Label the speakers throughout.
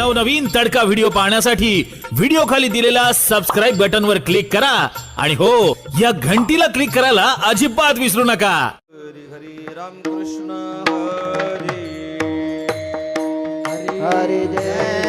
Speaker 1: नवनवीन तडका व्हिडिओ पाहण्यासाठी व्हिडिओ खाली दिलेल्या सबस्क्राईब बटन वर क्लिक करा. आणि हो या घंटीला क्लिक करायला अजिबात विसरू नका.
Speaker 2: हरी हरी रामकृष्ण हरी.
Speaker 3: हरी जय.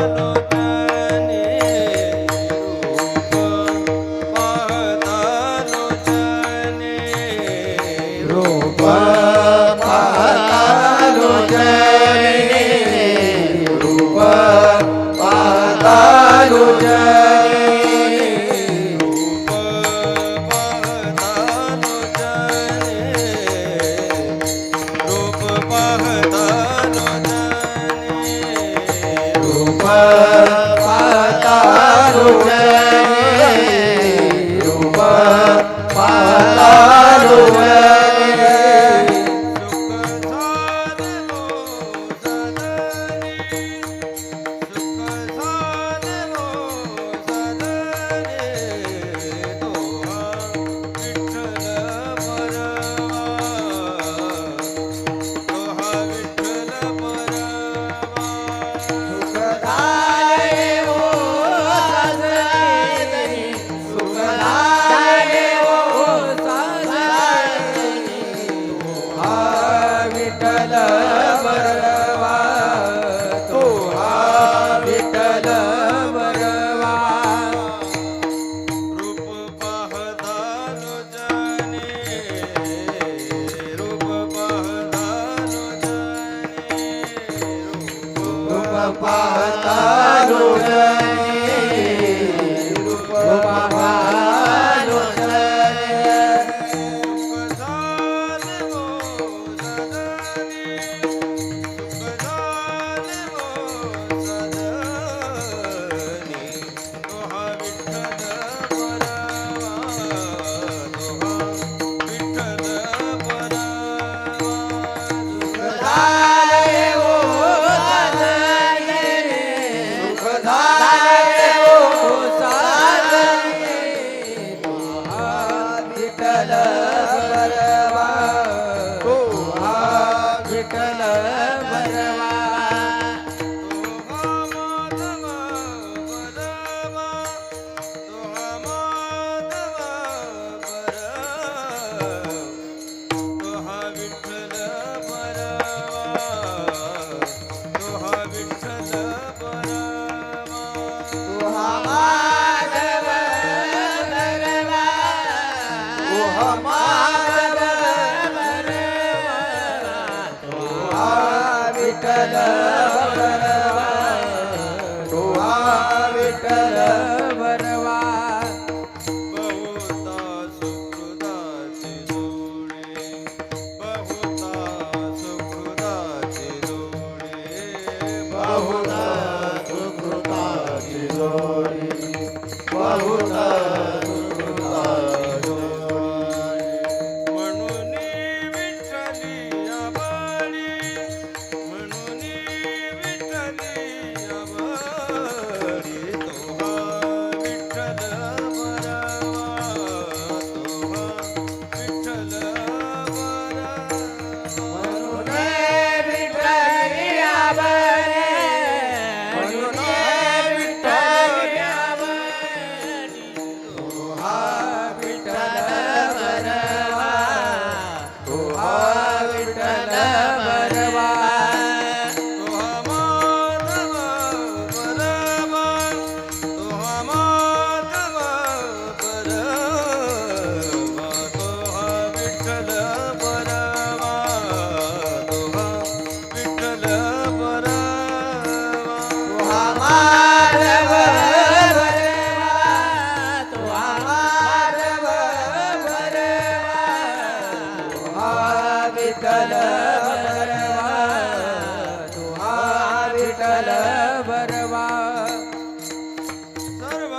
Speaker 3: I'm not no.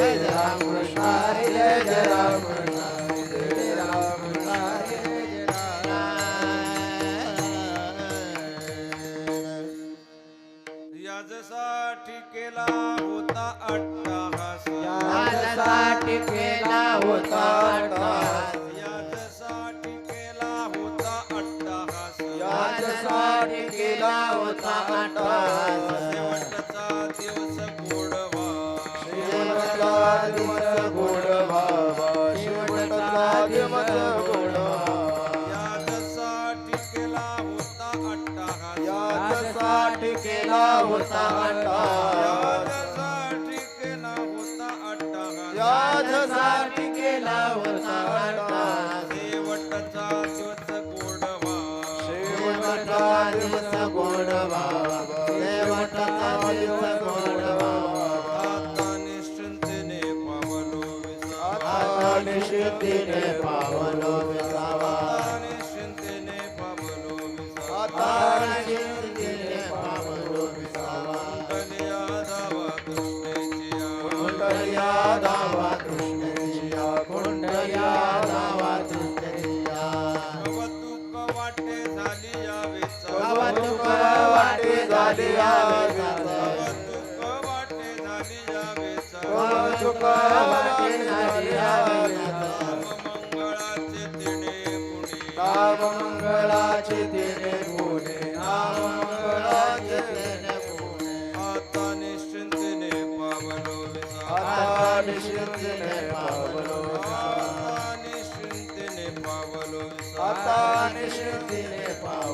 Speaker 3: الهجرة مش عارف الهجرة
Speaker 2: यासाठी केला होता
Speaker 3: यासाठी केला होता
Speaker 2: केला होता
Speaker 3: अट्टा.
Speaker 2: शेवटचा दिवस गोडवा.
Speaker 3: शेवटचा दिवस
Speaker 2: गोडवा.
Speaker 3: शेवटचा दिवस गोडवा
Speaker 2: आता पावलो विसावा
Speaker 3: आता पावलो विसावा.
Speaker 2: कवटुक वाटे झाली
Speaker 3: कवटुक वाटे झाली
Speaker 2: मंगळाचे तिने पुणे
Speaker 3: राम मंगळाचे तिने पुणे राम मंगळाचे तिने पुणे
Speaker 2: आता निश्चिंतने पावलो
Speaker 3: आता निश्चिंतने पावलो
Speaker 2: आता निश्चिंतने पावलो
Speaker 3: आता निश्चिंतने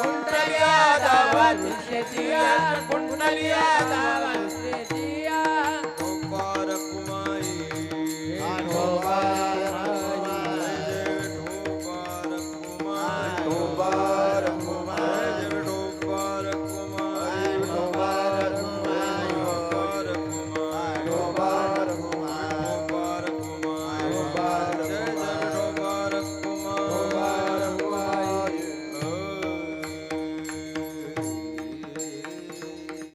Speaker 4: कुंडलिया दावा तृष्णेची कुंडलिया दावा